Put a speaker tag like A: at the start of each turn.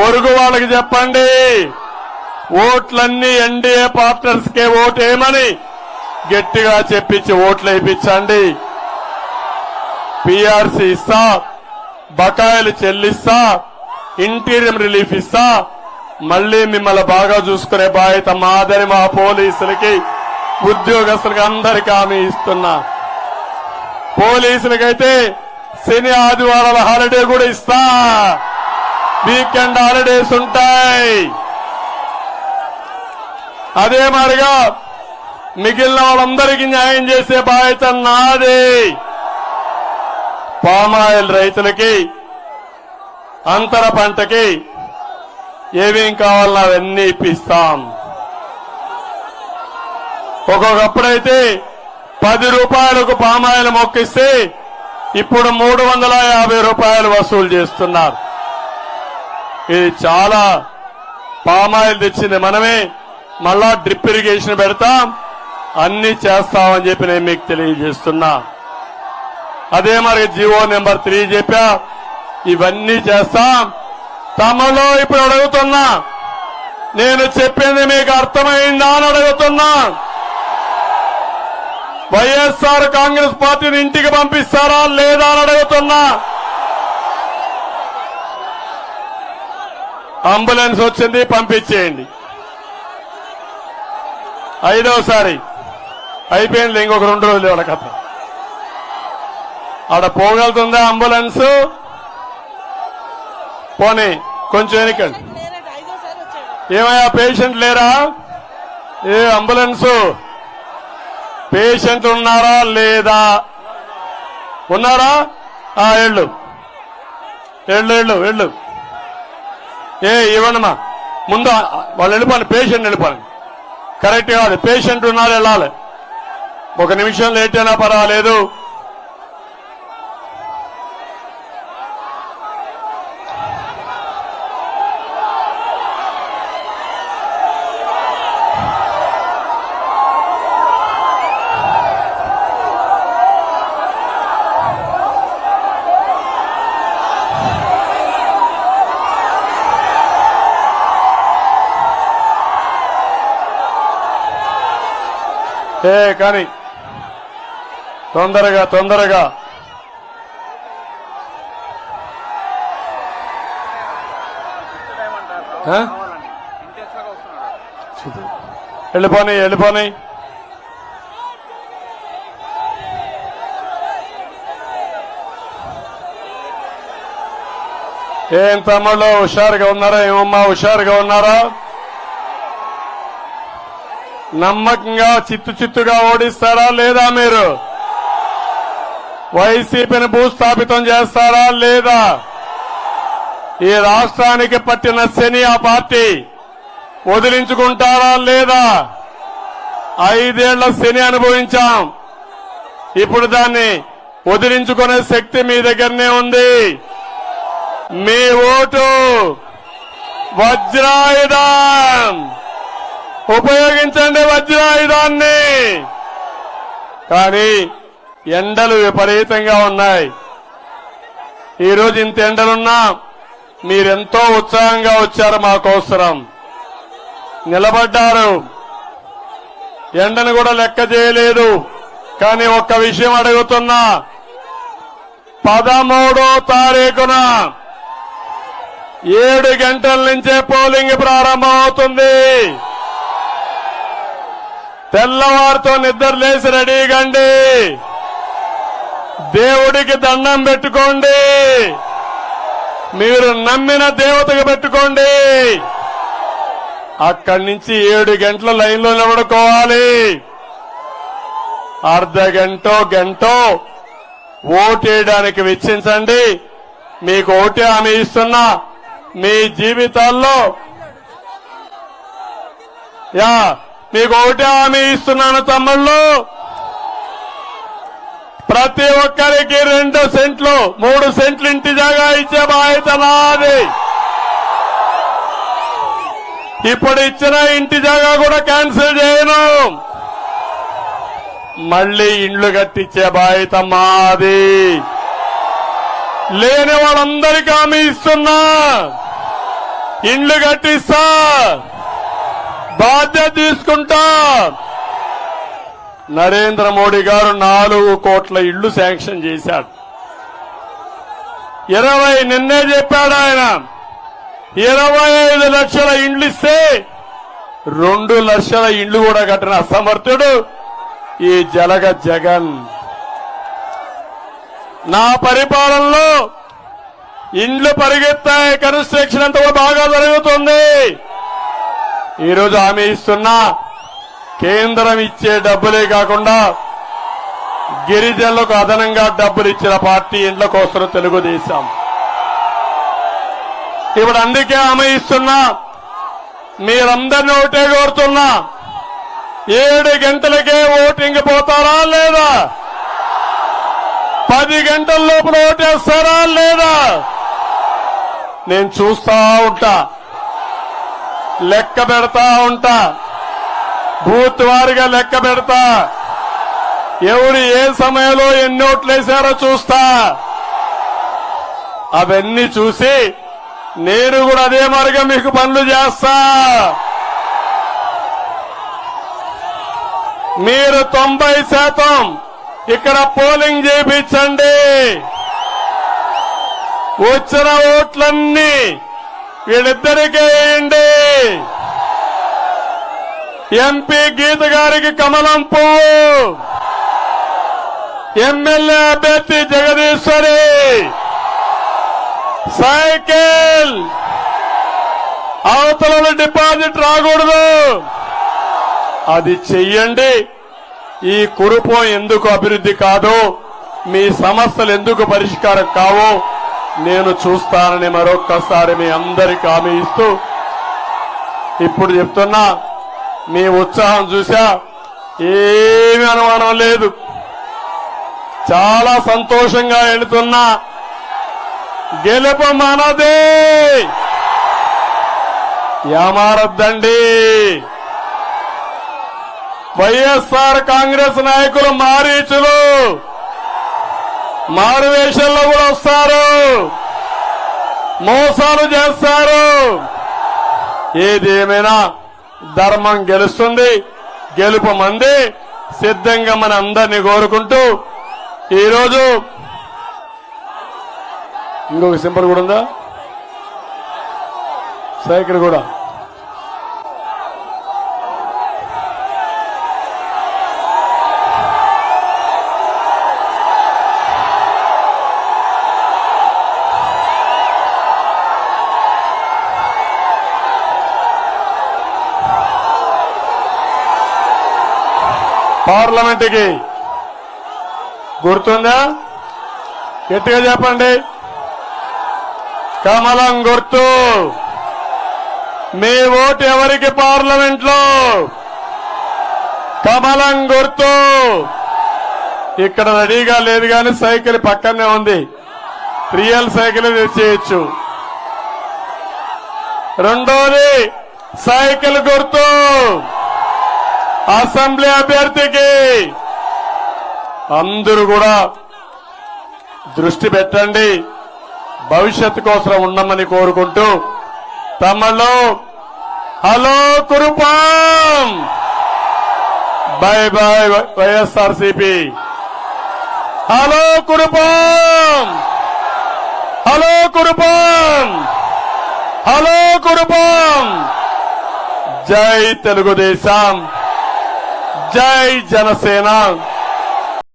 A: పొరుగు వాళ్ళకి చెప్పండి. ఓట్లన్నీ ఎన్డీఏ పార్టర్స్ కే ఓటేమని గట్టిగా చెప్పించి ఓట్లు వేయించండి. పిఆర్సీ ఇస్తా బకాయిలు చెల్లిస్తా ఇంటీరియం రిలీఫ్ ఇస్తా మళ్ళీ మిమ్మల్ని బాగా చూసుకునే బాధ్యత మాదని మా పోలీసులకి ఉద్యోగస్తులకి అందరికీ హామీ ఇస్తున్నా. పోలీసులకైతే శని ఆదివారాల హాలిడే కూడా ఇస్తా. వీకెండ్ హాలిడేస్ ఉంటాయి. అదే మాదిరిగా మిగిలిన వాళ్ళందరికీ న్యాయం చేసే బాధ్యత నాది. పామాయిల్ రైతులకి అంతర పంటకి ఏమేం కావాలన్నా అవన్నీ ఇప్పిస్తాం. ఒక్కొక్కప్పుడైతే పది రూపాయలకు పామాయిల్ మొక్కిస్తే ఇప్పుడు మూడు వందల యాభై రూపాయలు వసూలు చేస్తున్నారు. ఇది చాలా పామాయిల్ తెచ్చింది మనమే. మళ్ళా డ్రిప్ ఇరిగేషన్ పెడతాం. అన్ని చేస్తామని చెప్పి నేను మీకు తెలియజేస్తున్నా. అదే మరి జివో నెంబర్ త్రీ చెప్పా. ఇవన్నీ చేస్తాం. తమలో ఇప్పుడు అడుగుతున్నా. నేను చెప్పింది మీకు అర్థమైందా అని అడుగుతున్నా. వైఎస్ఆర్ కాంగ్రెస్ పార్టీని ఇంటికి పంపిస్తారా లేదా అని అడుగుతున్నా. అంబులెన్స్ వచ్చింది పంపించేయండి. ఐదోసారి. అయిపోయింది ఇంకొక రెండు రోజులు వాళ్ళ కథ. ఆడ పోగలుగుతుందా అంబులెన్స్? పోనీ కొంచెం వెనకండి. ఏమయ్యా పేషెంట్ లేరా? ఏ అంబులెన్స్? పేషెంట్ ఉన్నారా లేదా? ఉన్నారా? ఆ ఎళ్ళు ఎళ్ళు ఎళ్ళు ఎళ్ళు ఏ ఇవ్వనమ్మా ముందు వాళ్ళు వెళ్ళిపోండి పేషెంట్ వెళ్ళిపోండి కరెక్ట్ కాదు పేషెంట్ ఉన్నారు వెళ్ళాలి ఒక నిమిషం లేట్ అయినా పర్వాలేదు. ఏ కానీ తొందరగా తొందరగా. ఆ? వెళ్ళిపోని వెళ్ళిపోని. ఏం తమ్ముళ్ళు హుషారుగా ఉన్నారా? ఏమమ్మా హుషారుగా ఉన్నారా? నమ్మకంగా చిత్తు చిత్తుగా ఓడిస్తారా లేదా మీరు? వైసీపీని భూస్థాపితం చేస్తారా లేదా? ఈ రాష్ట్రానికి పట్టిన శని ఆ పార్టీ వదిలించుకుంటారా లేదా? ఐదేళ్ళ శని అనుభవించాం. ఇప్పుడు దాన్ని వదిలించుకునే శక్తి మీ దగ్గరనే ఉంది. మీ ఓటు వజ్రాయుధం! ఉపయోగించండి వజ్రాయుధాన్ని. కానీ ఎండలు విపరీతంగా ఉన్నాయి. ఈరోజు ఇంత ఎండలున్నా మీరెంతో ఉత్సాహంగా వచ్చారు మాకోసరం. నిలబడ్డారు. ఎండను కూడా లెక్క చేయలేదు. కానీ ఒక్క విషయం అడుగుతున్నా. పదమూడో తారీఖున ఏడు గంటల నుంచే పోలింగ్ ప్రారంభమవుతుంది. తెల్లవారితో నిద్ర లేచి రెడీగండి దేవుడికి దండం పెట్టుకోండి. మీరు నమ్మిన దేవతకు పెట్టుకోండి. అక్కడి నుంచి ఏడు గంటల లైన్లో నిలబడుకోవాలి. అర్ధ గంటో గంటో ఓటేయడానికి వెచ్చించండి. మీకు ఓటే హామీ ఇస్తున్నా. మీ జీవితాల్లో యా మీకు ఒకటి హామీ ఇస్తున్నాను తమ్ముళ్ళు. ప్రతి ఒక్కరికి రెండు సెంట్లు మూడు సెంట్లు ఇంటి జాగా ఇచ్చే బాధ్యత నాది. ఇప్పుడు ఇచ్చిన ఇంటి జాగా కూడా క్యాన్సిల్ చేయను. మళ్ళీ ఇండ్లు కట్టించే బాధ్యత మాది. లేని వాళ్ళందరికీ హామీ ఇస్తున్నా. ఇండ్లు కట్టిస్తా. బాధ్యత తీసుకుంటా. నరేంద్ర మోడీ గారు నాలుగు కోట్ల ఇళ్ళు శాంక్షన్ చేశాడు. ఇరవై నిన్నే చెప్పాడు ఆయన. ఇరవై ఐదు లక్షల ఇండ్లు ఇస్తే రెండు లక్షల ఇండ్లు కూడా కట్టిన అసమర్థుడు ఈ జలగ జగన్. నా పరిపాలనలో ఇండ్లు పరిగెత్తాయి కన్స్ట్రక్షన్ అంతా బాగా జరుగుతుంది. ఈరోజు హామీ ఇస్తున్నా కేంద్రం ఇచ్చే డబ్బులే కాకుండా గిరిజనులకు అదనంగా డబ్బులు ఇచ్చిన పార్టీ ఇండ్ల కోసం తెలుగుదేశం. ఇప్పుడు అందుకే ఆమె ఇస్తున్నా మీరందరినీ ఒకటే కోరుతున్నా ఏడు గంటలకే ఓటింగ్ పోతారా లేదా? పది గంటల లోపల ఓటేస్తారా లేదా? నేను చూస్తా ఉంటా. లెక్క పెడతా ఉంటా. బూత్ వారిగా లెక్క పెడతా. ఎవరు ఏ సమయంలో ఎన్ని ఓట్లేసారో చూస్తా. అవన్నీ చూసి నేను కూడా అదే మార్గం మీకు పనులు చేస్తా. మీరు తొంభై శాతం ఇక్కడ పోలింగ్ చేయించండి. వచ్చిన ఓట్లన్నీ వీళ్ళిద్దరికే వేయండి. ఎంపీ గీత గారికి కమలం పువ్వు. ఎమ్మెల్యే అభ్యర్థి జగదీశ్వరి. సైకిల్. అవతల డిపాజిట్ రాకూడదు. అది చెయ్యండి. ఈ కురుపం ఎందుకు అభివృద్ధి కాదు? మీ సమస్యలు ఎందుకు పరిష్కారం కావో? నేను చూస్తానని మరొక్కసారి మీ అందరికి హామీ ఇస్తూ ఇప్పుడు చెప్తున్నా మీ ఉత్సాహం చూసా ఏమి అనుమానం లేదు. చాలా సంతోషంగా వెళుతున్నా. గెలుపు మనదే. ఏమారద్దండి వైఎస్ఆర్ కాంగ్రెస్ నాయకులు మారీచులు. మారువేషంలో కూడా వస్తారు. మోసాలు చేస్తారు. ఏదేమైనా ధర్మం గెలుస్తుంది గెలుపు మంది సిద్ధంగా మన అందరినీ కోరుకుంటూ ఈరోజు ఇంకొక సింబల్ కూడా ఉందా? సైకిల్ కూడా. పార్లమెంట్కి. గుర్తుందా? గట్టిగా చెప్పండి. కమలం గుర్తు. మీ ఓటు ఎవరికి పార్లమెంట్లో కమలం గుర్తు. ఇక్కడ రెడీగా లేదు కానీ సైకిల్ పక్కనే ఉంది. రియల్ సైకిల్ తెచ్చేయచ్చు. రెండోది సైకిల్ గుర్తు. అసెంబ్లీ అభ్యర్థికి అందరూ కూడా దృష్టి పెట్టండి. భవిష్యత్తు కోసం ఉండమని కోరుకుంటూ తమలో hello Kurupam. Bye bye YSRCP hello Kurupam. Hello Kurupam. Hello Kurupam. జై తెలుగుదేశం. జై జనసేన.